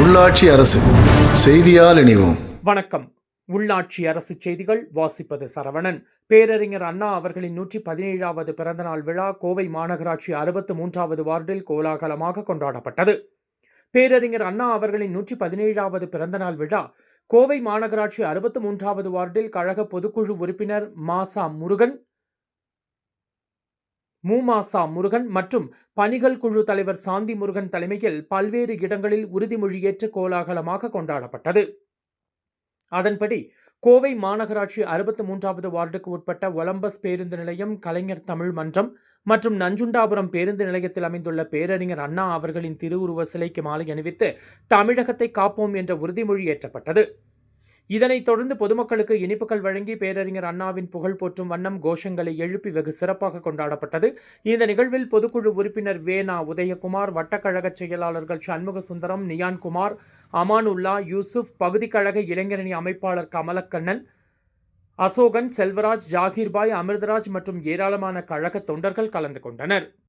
உள்ளாட்சி அரசு செய்தியால் இணைவோம். வணக்கம். உள்ளாட்சி அரசு செய்திகள் வாசிப்பது சரவணன். பேரறிஞர் அண்ணா அவர்களின் நூற்றி பதினேழாவது பிறந்தநாள் விழா கோவை மாநகராட்சி அறுபத்து மூன்றாவது வார்டில் கோலாகலமாக கொண்டாடப்பட்டது. பேரறிஞர் அண்ணா அவர்களின் நூற்றி பதினேழாவது பிறந்தநாள் விழா கோவை மாநகராட்சி அறுபத்து மூன்றாவது வார்டில் கழக பொதுக்குழு உறுப்பினர் மாசா முருகன் மூமாசா முருகன் மற்றும் பணிகள் குழு தலைவர் சாந்தி முருகன் தலைமையில் பல்வேறு இடங்களில் உறுதிமொழியேற்று கோலாகலமாக கொண்டாடப்பட்டது. அதன்படி கோவை மாநகராட்சி அறுபத்து மூன்றாவது வார்டுக்கு உட்பட்ட ஒலம்பஸ் பேருந்து நிலையம் கலைஞர் தமிழ் மன்றம் மற்றும் நஞ்சுண்டாபுரம் பேருந்து நிலையத்தில் அமைந்துள்ள பேரறிஞர் அண்ணா அவர்களின் திருவுருவ சிலைக்கு மாலை அணிவித்து தமிழகத்தை காப்போம் என்ற உறுதிமொழி ஏற்றப்பட்டது. இதனைத் தொடர்ந்து பொதுமக்களுக்கு இனிப்புகள் வழங்கி பேரறிஞர் அண்ணாவின் புகழ் போற்றும் வண்ணம் கோஷங்களை எழுப்பி வெகு சிறப்பாக கொண்டாடப்பட்டது. இந்த நிகழ்வில் பொதுக்குழு உறுப்பினர் வேணா உதயகுமார் வட்டக்கழக செயலாளர்கள் சண்முக சுந்தரம் நியான்குமார் அமானுல்லா யூசுப் பகுதிக்கழக கழக இளைஞரணி அமைப்பாளர் கமலக்கண்ணன் அசோகன் செல்வராஜ் ஜாகீர்பாய் அமிர்தராஜ் மற்றும் ஏராளமான கழக தொண்டர்கள் கலந்து கொண்டனர்.